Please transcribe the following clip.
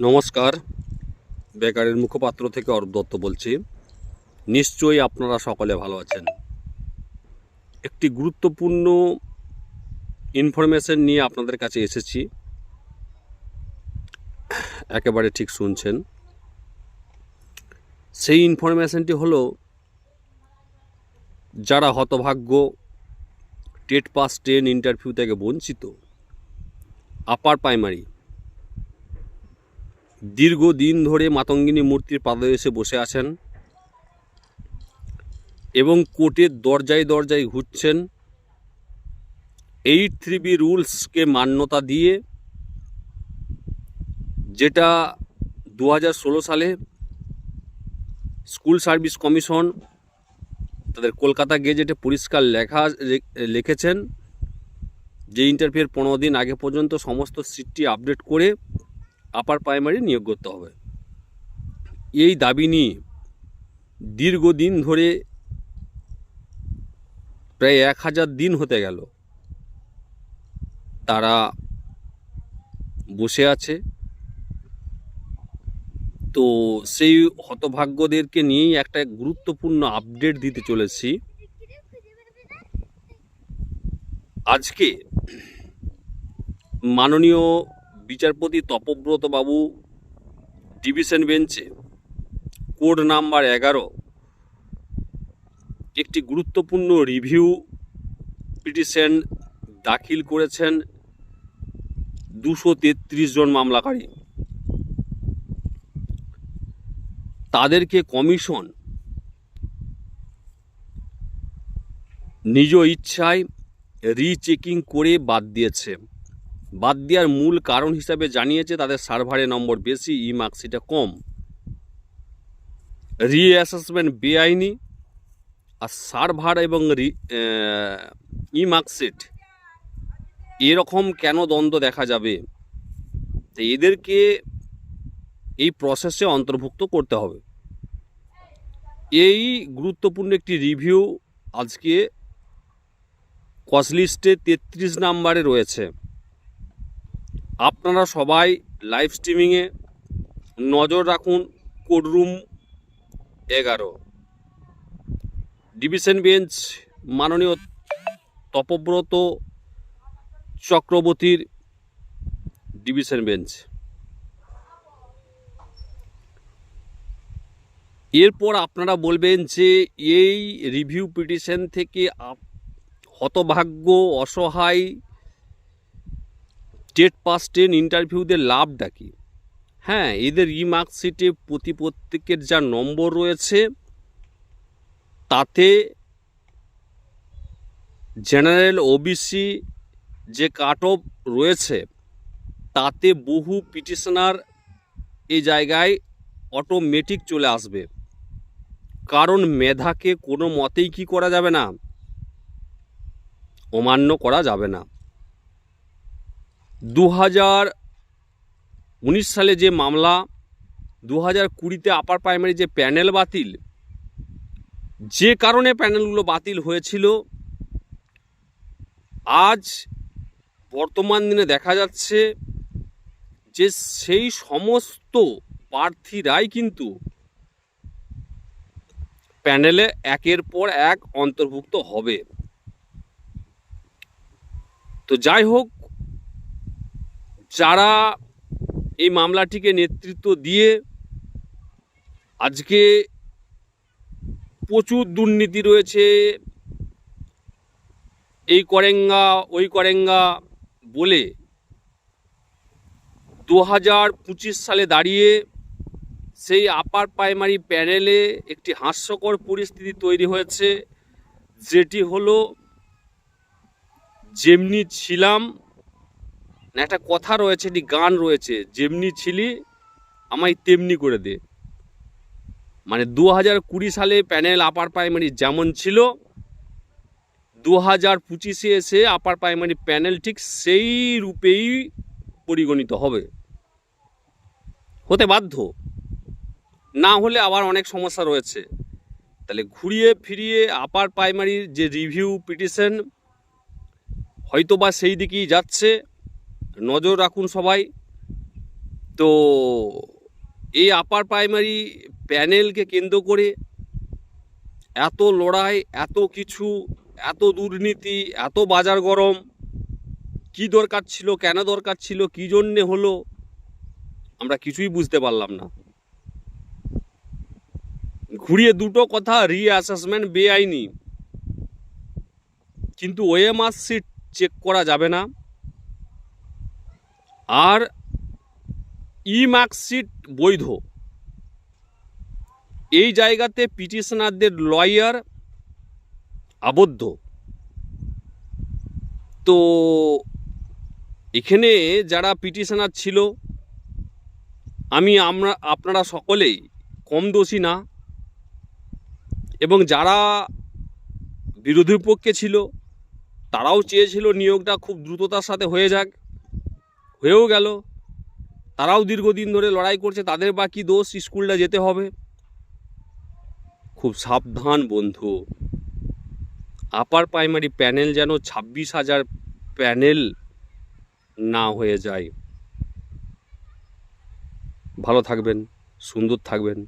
নমস্কার। বেকারের মুখপাত্র থেকে অরূপ দত্ত বলছি। নিশ্চয়ই আপনারা সকলে ভালো আছেন। একটি গুরুত্বপূর্ণ ইনফরমেশন নিয়ে আপনাদের কাছে এসেছি। একেবারে ঠিক শুনছেন। সেই ইনফরমেশনটি হলো, যারা হতভাগ্য টেট পাস টেন ইন্টারভিউ থেকে বঞ্চিত আপার প্রাইমারি দীর্ঘদিন ধরে মাতঙ্গিনী মূর্তির পাদে এসে বসে আছেন এবং কোর্টের দরজায় দরজায় ঘুরছেন। এইট থ্রি বি রুলসকে মান্যতা দিয়ে যেটা দু সালে স্কুল সার্ভিস কমিশন, তাদের কলকাতা গেজেটে পরিষ্কার লেখা লিখেছেন যে ইন্টারভিউর পনেরো দিন আগে পর্যন্ত সমস্ত সিটটি আপডেট করে আপার প্রাইমারি নিয়োগ করতে হবে। এই দাবি নিয়ে দীর্ঘদিন ধরে প্রায় এক হাজার দিন হতে গেল। তারা বসে আছে। তো সেই হতভাগ্যদেরকে নিয়েই একটা গুরুত্বপূর্ণ আপডেট দিতে চলেছি। আজকে মাননীয় বিচারপতি তপব্রত বাবু, ডিভিশন বেঞ্চে, কোড নাম্বার এগারো, একটি গুরুত্বপূর্ণ রিভিউ পিটিশন দাখিল করেছেন দুশো তেত্রিশ জন মামলাকারী। তাদেরকে কমিশন নিজ ইচ্ছায় রিচেকিং করে বাদ দিয়েছে। বাদ দেওয়ার মূল কারণ হিসাবে জানিয়েছে তাদের সার্ভারে নম্বর বেশি, ই মার্কশিটে কম। রিঅ্যাসেসমেন্ট বেআইনি আর সার্ভার এবং ই মার্কশিট, এরকম কেন দ্বন্দ্ব দেখা যাবে? তো এদেরকে এই প্রসেসে অন্তর্ভুক্ত করতে হবে। এই গুরুত্বপূর্ণ একটি রিভিউ আজকে কসলিস্টে তেত্রিশ নাম্বারে রয়েছে। আপনারা সবাই লাইভ স্ট্রিমিংয়ে নজর রাখুন কোডরুম এগারো। ডিভিশন বেঞ্চ মাননীয় তপব্রত চক্রবর্তীর ডিভিশন বেঞ্চ এরপর আপনারা বলবেন যে এই রিভিউ পিটিশন থেকে হতভাগ্য, অসহায় টেট পাস টেন ইন্টারভিউদের লাভটা কি? হ্যাঁ এদের ই মার্কশিটে প্রতি প্রত্যেকের যা নম্বর রয়েছে, তাতে জেনারেল ওবিসি যে কাট অফ রয়েছে, তাতে বহু পিটিশনার এই জায়গায় অটোমেটিক চলে আসবে। কারণ মেধাকে কোনো মতেই কি করা যাবে না? অমান্য করা যাবে না। দু উনিশ সালে যে মামলা দু হাজার কুড়িতে আপার প্রাইমারি যে প্যানেল বাতিল, যে কারণে প্যানেলগুলো বাতিল হয়েছিল, আজ বর্তমান দিনে দেখা যাচ্ছে যে সেই সমস্ত প্রার্থীরাই কিন্তু প্যানেলে একের পর এক অন্তর্ভুক্ত হবে। তো যাই হোক যারা এই মামলাটিকে নেতৃত্ব দিয়ে আজকে প্রচুর দুর্নীতি রয়েছে, এই করেঙ্গা, ওই করেঙ্গা বলে দু হাজার পঁচিশ সালে দাঁড়িয়ে সেই আপার প্রাইমারি প্যানেলে একটি হাস্যকর পরিস্থিতি তৈরি হয়েছে, যেটি হলো, যেমনি ছিলাম না, একটা কথা রয়েছে, একটি গান রয়েছে, যেমনি ছিলি আমায় তেমনি করে দে। মানে দু হাজার কুড়ি সালে প্যানেল আপার প্রাইমারি যেমন ছিল দু হাজার পঁচিশে এসে আপার প্রাইমারি প্যানেল ঠিক সেই রূপেই পরিগণিত হবে। হতে বাধ্য। না হলে আবার অনেক সমস্যা রয়েছে। তাহলে ঘুরিয়ে ফিরিয়ে আপার প্রাইমারির যে রিভিউ পিটিশন হয়তো বা সেই দিকেই যাচ্ছে। নজর রাখুন সবাই। তো এই আপার প্রাইমারি প্যানেলকে কেন্দ্র করে এত লড়াই, এত কিছু, এত দুর্নীতি, এত বাজার গরম, কি দরকার ছিল, কেন দরকার ছিল, কি জন্যে হলো, আমরা কিছুই বুঝতে পারলাম না। ঘুরিয়ে দুটো কথা রিঅ্যাসেসমেন্ট বেআইনি। কিন্তু ওএমআর সিট চেক করা যাবে না। আর ই মার্কশিট বৈধ। এই জায়গাতে পিটিশনারদের লয়ার আবদ্ধ। তো এখানে যারা পিটিশনার ছিল, আমি আমরা, আপনারা সকলেই কম দোষী না। এবং যারা বিরোধী পক্ষে ছিল, তারাও চেয়েছিল নিয়োগটা খুব দ্রুততার সাথে হয়ে যাক। হয়েও গেল। তারাও দীর্ঘদিন ধরে লড়াই করছে, তাদের বা কী দোষ স্কুলটা যেতে হবে। খুব সাবধান বন্ধু। আপার প্রাইমারি প্যানেল যেন ছাব্বিশ হাজার প্যানেল না হয়ে যায়। ভালো থাকবেন, সুন্দর থাকবেন।